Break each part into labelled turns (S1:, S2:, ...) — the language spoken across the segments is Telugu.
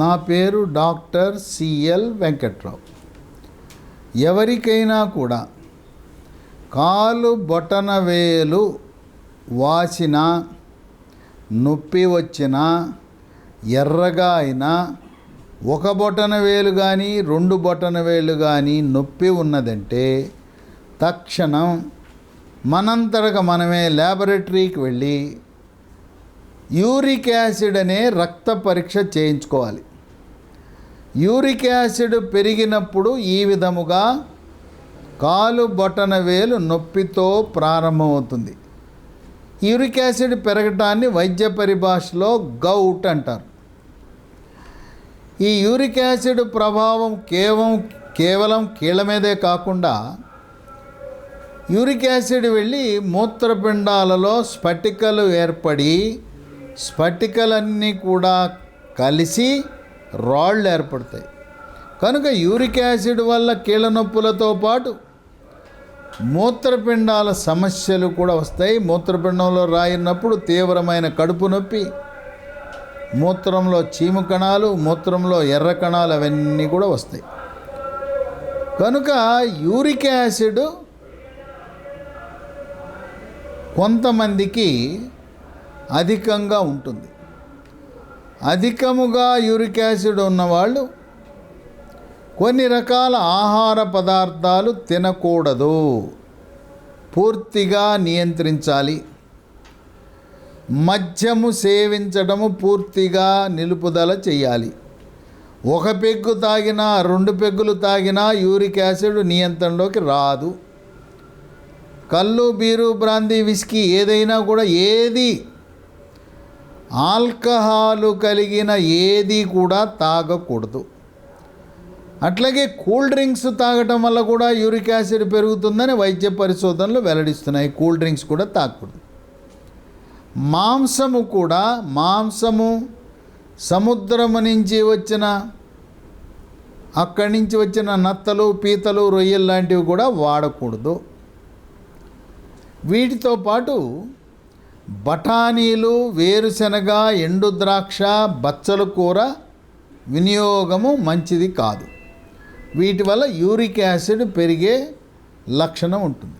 S1: నా పేరు డాక్టర్ సిఎల్ వెంకట్రావు. ఎవరికైనా కూడా కాలు బొటన వేలు వాసిన నొప్పి వచ్చినా ఎర్రగా అయినా ఒక బొటన వేలు కానీ రెండు బొటన వేలు కానీ నొప్పి ఉన్నదంటే తక్షణం మనంతరగా మనమే ల్యాబొరేటరీకి వెళ్ళి యూరిక్ యాసిడ్ అనే రక్త పరీక్ష చేయించుకోవాలి. యూరిక్ యాసిడ్ పెరిగినప్పుడు ఈ విధముగా కాలు బొటన వేలు నొప్పితో ప్రారంభమవుతుంది. యూరిక్ యాసిడ్ పెరగటాన్ని వైద్య పరిభాషలో గౌట్ అంటారు. ఈ యూరిక్ యాసిడ్ ప్రభావం కేవలం కేవలం కీళ్ళ మీదే కాకుండా యూరిక్ యాసిడ్ వెళ్ళి మూత్రపిండాలలో స్ఫటికలు ఏర్పడి స్ఫటికలన్నీ కూడా కలిసి రాళ్ళు ఏర్పడతాయి. కనుక యూరిక్ యాసిడ్ వల్ల కీళ్ళ నొప్పులతో పాటు మూత్రపిండాల సమస్యలు కూడా వస్తాయి. మూత్రపిండంలో రాయినప్పుడు తీవ్రమైన కడుపు నొప్పి మూత్రంలో చీము కణాలు మూత్రంలో ఎర్ర కణాలు అవన్నీ కూడా వస్తాయి. కనుక యూరిక్ యాసిడ్ కొంతమందికి అధికంగా ఉంటుంది. అధికముగా యూరిక్ యాసిడ్ ఉన్నవాళ్ళు కొన్ని రకాల ఆహార పదార్థాలు తినకూడదు. పూర్తిగా నియంత్రించాలి. మద్యము సేవించడము పూర్తిగా నిలుపుదల చేయాలి. ఒక పెగ్గు తాగినా రెండు పెగ్గులు తాగినా యూరిక్ యాసిడ్ నియంత్రణలోకి రాదు. కళ్ళు బీరు బ్రాందీ విస్కీ ఏదైనా కూడా ఏది ఆల్కహాలు కలిగిన ఏది కూడా తాగకూడదు. అట్లాగే కూల్ డ్రింక్స్ తాగటం వల్ల కూడా యూరిక్ యాసిడ్ పెరుగుతుందని వైద్య పరిశోధనలు వెల్లడిస్తున్నాయి. కూల్ డ్రింక్స్ కూడా తాగకూడదు. మాంసము కూడా మాంసము సముద్రము నుంచి వచ్చిన అక్కడి నుంచి వచ్చిన నత్తలు పీతలు రొయ్యలు లాంటివి కూడా వాడకూడదు. వీటితో పాటు బఠానీలు వేరుశనగ ఎండు ద్రాక్ష బచ్చల కూర వినియోగము మంచిది కాదు. వీటి వల్ల యూరిక్ యాసిడ్ పెరిగే లక్షణం ఉంటుంది.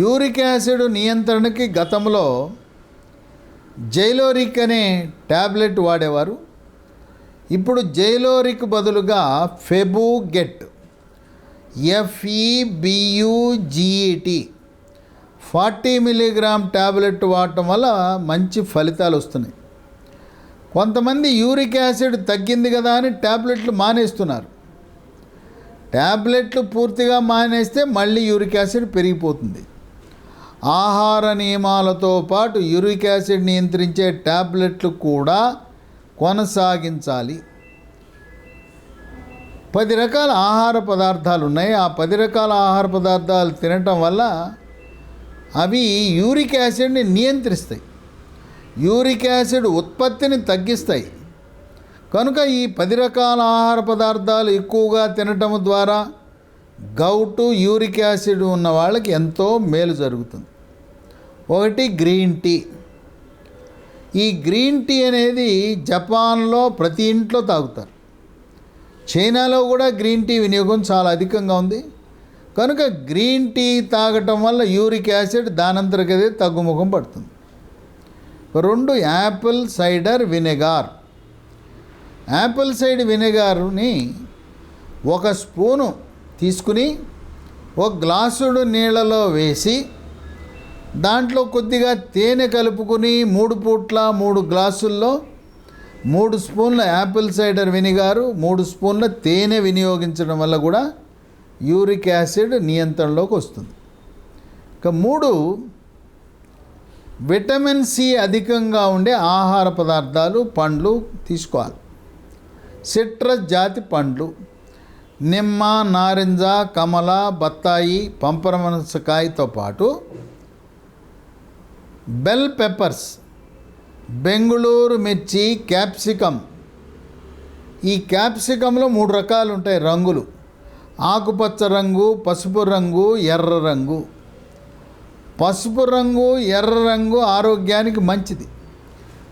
S1: యూరిక్ యాసిడ్ నియంత్రణకి గతంలో జైలోరిక్ అనే ట్యాబ్లెట్ వాడేవారు. ఇప్పుడు జైలోరిక్ బదులుగా ఫెబుగెట్ ఎఫ్ఈబియుజిఈటి ఫార్టీ మిలీగ్రామ్ ట్యాబ్లెట్ వాడటం వల్ల మంచి ఫలితాలు వస్తున్నాయి. కొంతమంది యూరిక్ యాసిడ్ తగ్గింది కదా అని ట్యాబ్లెట్లు మానేస్తున్నారు. ట్యాబ్లెట్లు పూర్తిగా మానేస్తే మళ్ళీ యూరిక్ యాసిడ్ పెరిగిపోతుంది. ఆహార నియమాలతో పాటు యూరిక్ యాసిడ్ నియంత్రించే ట్యాబ్లెట్లు కూడా కొనసాగించాలి. పది రకాల ఆహార పదార్థాలు ఉన్నాయి. ఆ పది రకాల ఆహార పదార్థాలు తినటం వల్ల అవి యూరిక్ యాసిడ్ని నియంత్రిస్తాయి. యూరిక్ యాసిడ్ ఉత్పత్తిని తగ్గిస్తాయి. కనుక ఈ పది రకాల ఆహార పదార్థాలు ఎక్కువగా తినటం ద్వారా గౌటు యూరిక్ యాసిడ్ ఉన్న వాళ్ళకి ఎంతో మేలు జరుగుతుంది. ఒకటి గ్రీన్ టీ. ఈ గ్రీన్ టీ అనేది జపాన్లో ప్రతి ఇంట్లో తాగుతారు. చైనాలో కూడా గ్రీన్ టీ వినియోగం చాలా అధికంగా ఉంది. కనుక గ్రీన్ టీ తాగటం వల్ల యూరిక్ యాసిడ్ దానంతరకదే తగ్గుముఖం పడుతుంది. రెండు apple cider vinegar. Apple cider వినెగార్ని ఒక స్పూను తీసుకుని ఒక గ్లాసుడు నీళ్ళలో వేసి దాంట్లో కొద్దిగా తేనె కలుపుకుని మూడు పూట్ల మూడు గ్లాసుల్లో మూడు స్పూన్ల యాపిల్ సైడర్ వినిగారు మూడు స్పూన్ల తేనె వినియోగించడం వల్ల కూడా యూరిక్ యాసిడ్ నియంత్రణలోకి వస్తుంది. ఇక మూడు విటమిన్ సి అధికంగా ఉండే ఆహార పదార్థాలు పండ్లు తీసుకోవాలి. సిట్రస్ జాతి పండ్లు నిమ్మ నారింజ కమల బత్తాయి పంపరమనసకాయతో పాటు బెల్ పెప్పర్స్ బెంగుళూరు మిర్చి క్యాప్సికమ్. ఈ క్యాప్సికంలో మూడు రకాలు ఉంటాయి రంగులు. ఆకుపచ్చ రంగు పసుపు రంగు ఎర్ర రంగు. పసుపు రంగు ఎర్ర రంగు ఆరోగ్యానికి మంచిది.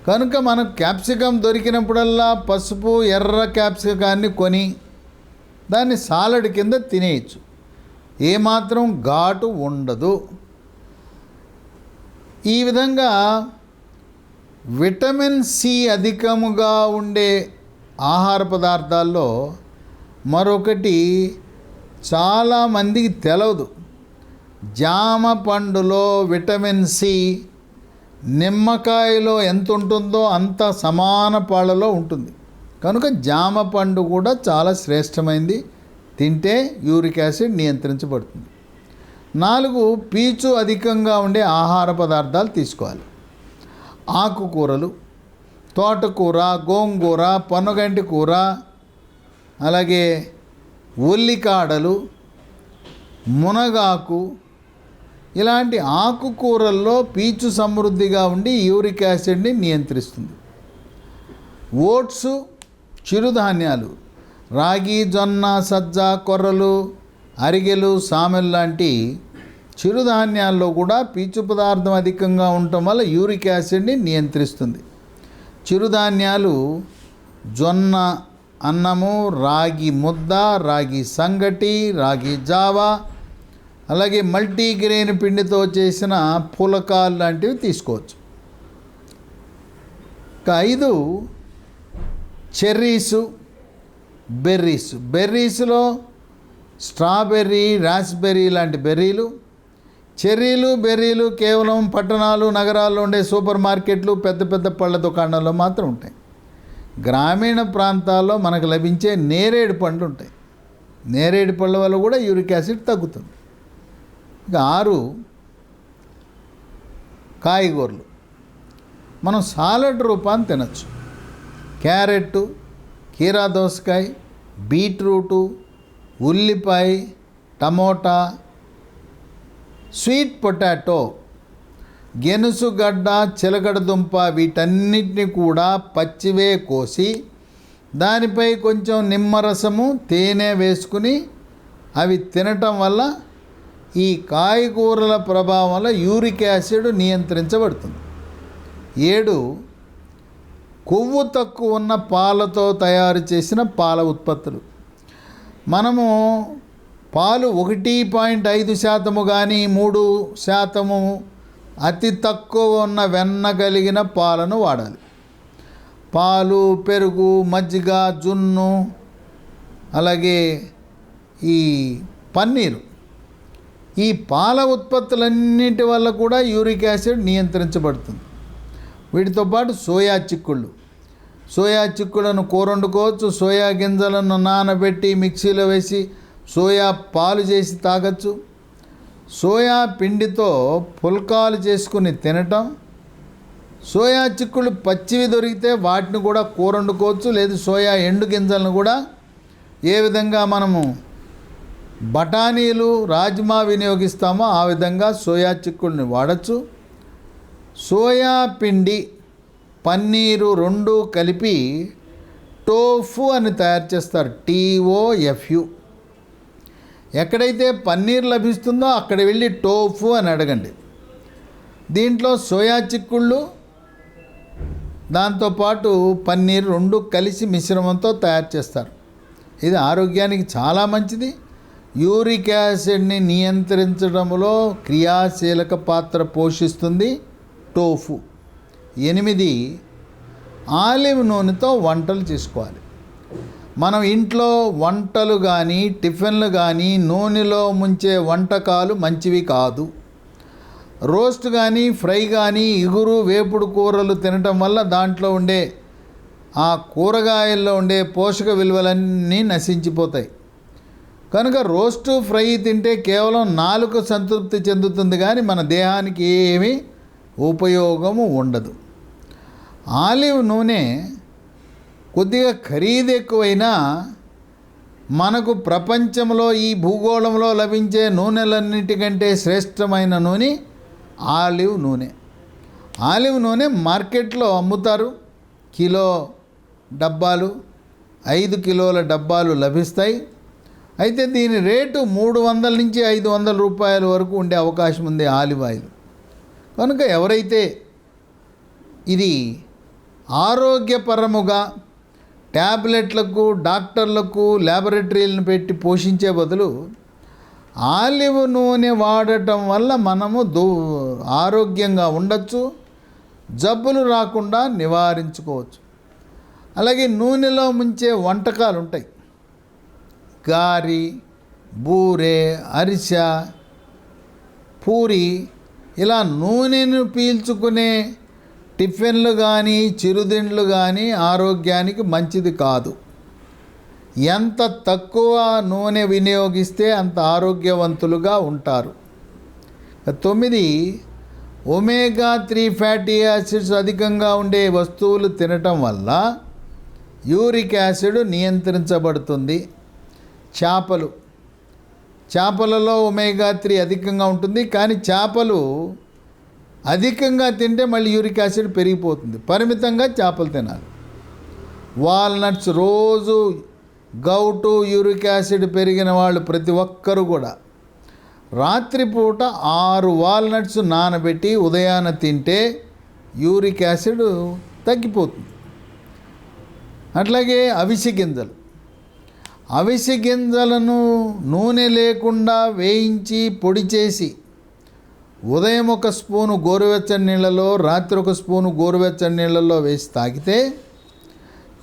S1: కనుక మనం క్యాప్సికం దొరికినప్పుడల్లా పసుపు ఎర్ర క్యాప్సికాన్ని కొని దాన్ని సాలడ్ కింద తినేయచ్చు. ఏమాత్రం ఘాటు ఉండదు. ఈ విధంగా విటమిన్ సి అధికముగా ఉండే ఆహార పదార్థాల్లో మరొకటి చాలామందికి తెలవదు. జామ పండులో విటమిన్ సి నిమ్మకాయలో ఎంత ఉంటుందో అంత సమాన పాళ్ళలో ఉంటుంది. కనుక జామ పండు కూడా చాలా శ్రేష్టమైంది. తింటే యూరిక్ యాసిడ్ నియంత్రించబడుతుంది. నాలుగు పీచు అధికంగా ఉండే ఆహార పదార్థాలు తీసుకోవాలి. ఆకుకూరలు తోటకూర గోంగూర పొన్నగంటి కూర అలాగే ఉల్లికాడలు మునగాకు ఇలాంటి ఆకుకూరల్లో పీచు సమృద్ధిగా ఉండి యూరిక్ యాసిడ్ని నియంత్రిస్తుంది. ఓట్స్ చిరుధాన్యాలు రాగి జొన్న సజ్జ కొర్రలు అరిగెలు సామెలు లాంటి చిరుధాన్యాల్లో కూడా పీచు పదార్థం అధికంగా ఉండటం వల్ల యూరిక్ యాసిడ్ని నియంత్రిస్తుంది. చిరుధాన్యాలు జొన్న అన్నము రాగి ముద్ద రాగి సంగటి రాగి జావా అలాగే మల్టీగ్రెయిన్ పిండితో చేసిన పులకాలు లాంటివి తీసుకోవచ్చు. ఇక ఐదు చెర్రీసు బెర్రీస్. బెర్రీస్లో స్ట్రాబెర్రీ రాస్బెర్రీ లాంటి బెర్రీలు. చెర్రీలు బెర్రీలు కేవలం పట్టణాలు నగరాల్లో ఉండే సూపర్ మార్కెట్లు పెద్ద పెద్ద పళ్ళ దుకాణాల్లో మాత్రం ఉంటాయి. గ్రామీణ ప్రాంతాల్లో మనకు లభించే నేరేడు పండ్లు ఉంటాయి. నేరేడు పళ్ళ వల్ల కూడా యూరిక్ యాసిడ్ తగ్గుతుంది. ఇక ఆరు కాయగూరలు. మనం సాలడ్ రూపాన్ని తినచ్చు. క్యారెట్ కీరా దోసకాయ బీట్రూటు ఉల్లిపాయ టమోటా స్వీట్ పొటాటో గెనుసుగడ్డ చిలకడ దుంప వీటన్నిటిని కూడా పచ్చివే కోసి దానిపై కొంచెం నిమ్మరసము తేనె వేసుకుని అవి తినటం వల్ల ఈ కాయగూరల ప్రభావం వల్ల యూరిక్ యాసిడ్ నియంత్రించబడుతుంది. ఏడు కొవ్వు తక్కువ ఉన్న పాలతో తయారు చేసిన పాల ఉత్పత్తులు. మనము పాలు ఒకటి పాయింట్ ఐదు శాతము కానీ మూడు శాతము అతి తక్కువ ఉన్న వెన్న కలిగిన పాలను వాడాలి. పాలు పెరుగు మజ్జిగ జున్ను అలాగే ఈ పన్నీరు. ఈ పాల ఉత్పత్తులన్నిటి వల్ల కూడా యూరిక్ యాసిడ్ నియంత్రించబడుతుంది. వీటితో పాటు సోయా చిక్కుళ్ళు. సోయా చిక్కులను కూర వండుకోవచ్చు సోయా గింజలను నానబెట్టి మిక్సీలో వేసి సోయా పాలు చేసి తాగచ్చు. సోయా పిండితో పుల్కాలు చేసుకుని తినటం. సోయా చిక్కులు పచ్చివి దొరికితే వాటిని కూడా కూర వండుకోవచ్చు లేదు సోయా ఎండు గింజలను కూడా. ఏ విధంగా మనము బఠానీలు రాజ్మా వినియోగిస్తామో ఆ విధంగా సోయా చిక్కుల్ని వాడచ్చు. సోయా పిండి పన్నీరు రెండు కలిపి టోఫు అని తయారు చేస్తారు టీఓఎఫ్యు ఎక్కడైతే పన్నీర్ లభిస్తుందో అక్కడ వెళ్ళి టోఫు అని అడగండి. దీంట్లో సోయా చిక్కుళ్ళు దాంతోపాటు పన్నీర్ రెండు కలిసి మిశ్రమంతో తయారు చేస్తారు. ఇది ఆరోగ్యానికి చాలా మంచిది. యూరిక్ యాసిడ్ని నియంత్రించడంలో క్రియాశీలక పాత్ర పోషిస్తుంది టోఫు. ఎనిమిది ఆలివ్ నూనెతో వంటలు చేసుకోవాలి. మనం ఇంట్లో వంటలు కానీ టిఫిన్లు కానీ నూనెలో ముంచే వంటకాలు మంచివి కాదు. రోస్ట్ కానీ ఫ్రై కానీ ఇగురు వేపుడు కూరలు తినటం వల్ల దాంట్లో ఉండే ఆ కూరగాయల్లో ఉండే పోషక విలువలన్నీ నశించిపోతాయి. కనుక రోస్టు ఫ్రై తింటే కేవలం నాలుక సంతృప్తి చెందుతుంది కానీ మన దేహానికి ఏమీ ఉపయోగము ఉండదు. ఆలివ్ నూనె కొద్దిగా ఖరీదు ఎక్కువైనా మనకు ప్రపంచంలో ఈ భూగోళంలో లభించే నూనెలన్నిటికంటే శ్రేష్టమైన నూనె ఆలివ్ నూనె. ఆలివ్ నూనె మార్కెట్లో అమ్ముతారు. కిలో డబ్బాలు ఐదు కిలోల డబ్బాలు లభిస్తాయి. అయితే దీని రేటు మూడు వందల నుంచి ఐదు వందల రూపాయల వరకు ఉండే అవకాశం ఉంది ఆలివ్ ఆయిల్. కనుక ఎవరైతే ఇది ఆరోగ్యపరముగా ట్యాబ్లెట్లకు డాక్టర్లకు ల్యాబొరేటరీలను పెట్టి పోషించే బదులు ఆలివ్ నూనె వాడటం వల్ల మనము దో ఆరోగ్యంగా ఉండొచ్చు జబ్బులు రాకుండా నివారించుకోవచ్చు. అలాగే నూనెలో ముంచే వంటకాలు ఉంటాయి గారి బూరె అరిసె పూరి ఇలా నూనెను పీల్చుకునే టిఫిన్లు కానీ చిరుదిండ్లు కానీ ఆరోగ్యానికి మంచిది కాదు. ఎంత తక్కువ నూనె వినియోగిస్తే అంత ఆరోగ్యవంతులుగా ఉంటారు. తొమ్మిది ఒమేగా త్రీ ఫ్యాటీ యాసిడ్స్ అధికంగా ఉండే వస్తువులు తినటం వల్ల యూరిక్ యాసిడ్ నియంత్రించబడుతుంది. చేపలు. చేపలలో ఒమేగా త్రీ అధికంగా ఉంటుంది. కానీ చేపలు అధికంగా తింటే మళ్ళీ యూరిక్ యాసిడ్ పెరిగిపోతుంది. పరిమితంగా చేపలు తినాలి. వాల్నట్స్ రోజు గౌటు యూరిక్ యాసిడ్ పెరిగిన వాళ్ళు ప్రతి ఒక్కరు కూడా. రాత్రిపూట ఆరు వాల్నట్స్ నానబెట్టి ఉదయాన తింటే యూరిక్ యాసిడ్ తగ్గిపోతుంది. అట్లాగే అవిసె గింజలు. అవిసె గింజలను నూనె లేకుండా వేయించి పొడి చేసి ఉదయం ఒక స్పూను గోరువెచ్చని నీళ్ళలో రాత్రి ఒక స్పూను గోరువెచ్చని నీళ్ళలో వేసి తాగితే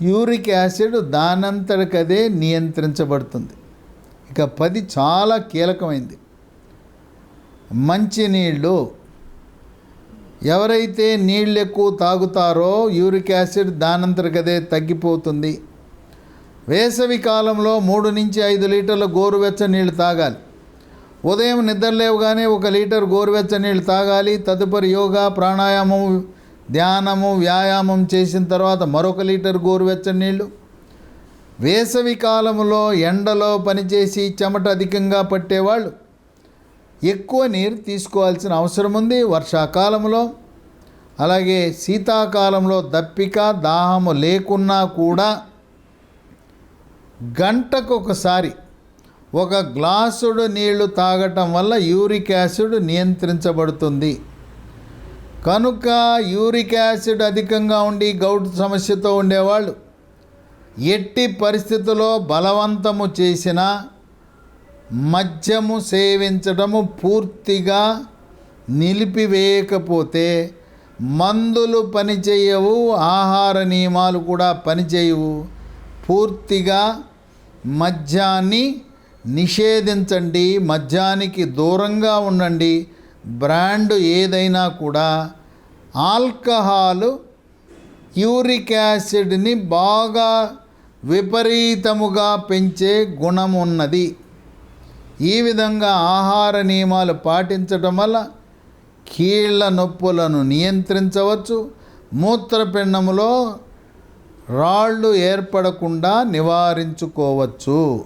S1: యూరిక్ యాసిడ్ దానంతటికదే నియంత్రించబడుతుంది. ఇక పది చాలా కీలకమైంది. మంచినీళ్ళు ఎవరైతే నీళ్ళు ఎక్కువ తాగుతారో యూరిక్ యాసిడ్ దానంతటికదే తగ్గిపోతుంది. వేసవి కాలంలో మూడు నుంచి ఐదు లీటర్ల గోరువెచ్చ నీళ్ళు తాగాలి. ఉదయం నిద్రలేవగానే ఒక లీటర్ గోరువెచ్చ నీళ్ళు తాగాలి. తదుపరి యోగా ప్రాణాయామం ధ్యానము వ్యాయామం చేసిన తర్వాత మరొక లీటర్ గోరువెచ్చని నీళ్ళు. వేసవి కాలంలో ఎండలో పనిచేసి చెమట అధికంగా పట్టేవాళ్ళు. ఎక్కువ నీరు తీసుకోవాల్సిన అవసరం ఉంది వర్షాకాలంలో అలాగే శీతాకాలంలో దప్పిక దాహము లేకున్నా కూడా గంటకు ఒకసారి ఒక గ్లాసుడు నీళ్ళు తాగటం వల్ల యూరిక్ యాసిడ్ నియంత్రించబడుతుంది. కనుక యూరిక్ యాసిడ్ అధికంగా ఉండి గౌట్ సమస్యతో ఉండేవాళ్ళు. ఎట్టి పరిస్థితుల్లో బలవంతము చేసిన మద్యము సేవించడము పూర్తిగా నిలిపివేయకపోతే మందులు పనిచేయవు ఆహార నియమాలు కూడా పనిచేయవు. పూర్తిగా మద్యాన్ని నిషేధించండి మద్యానికి దూరంగా ఉండండి. బ్రాండ్ ఏదైనా కూడా ఆల్కహాల్ యూరిక్ యాసిడ్ని బాగా విపరీతముగా పెంచే గుణం ఉన్నది. ఈ విధంగా ఆహార నియమాలు పాటించడం వల్ల కీళ్ళ నొప్పులను నియంత్రించవచ్చు. మూత్రపిండములో రాళ్ళు ఏర్పడకుండా నివారించుకోవచ్చు.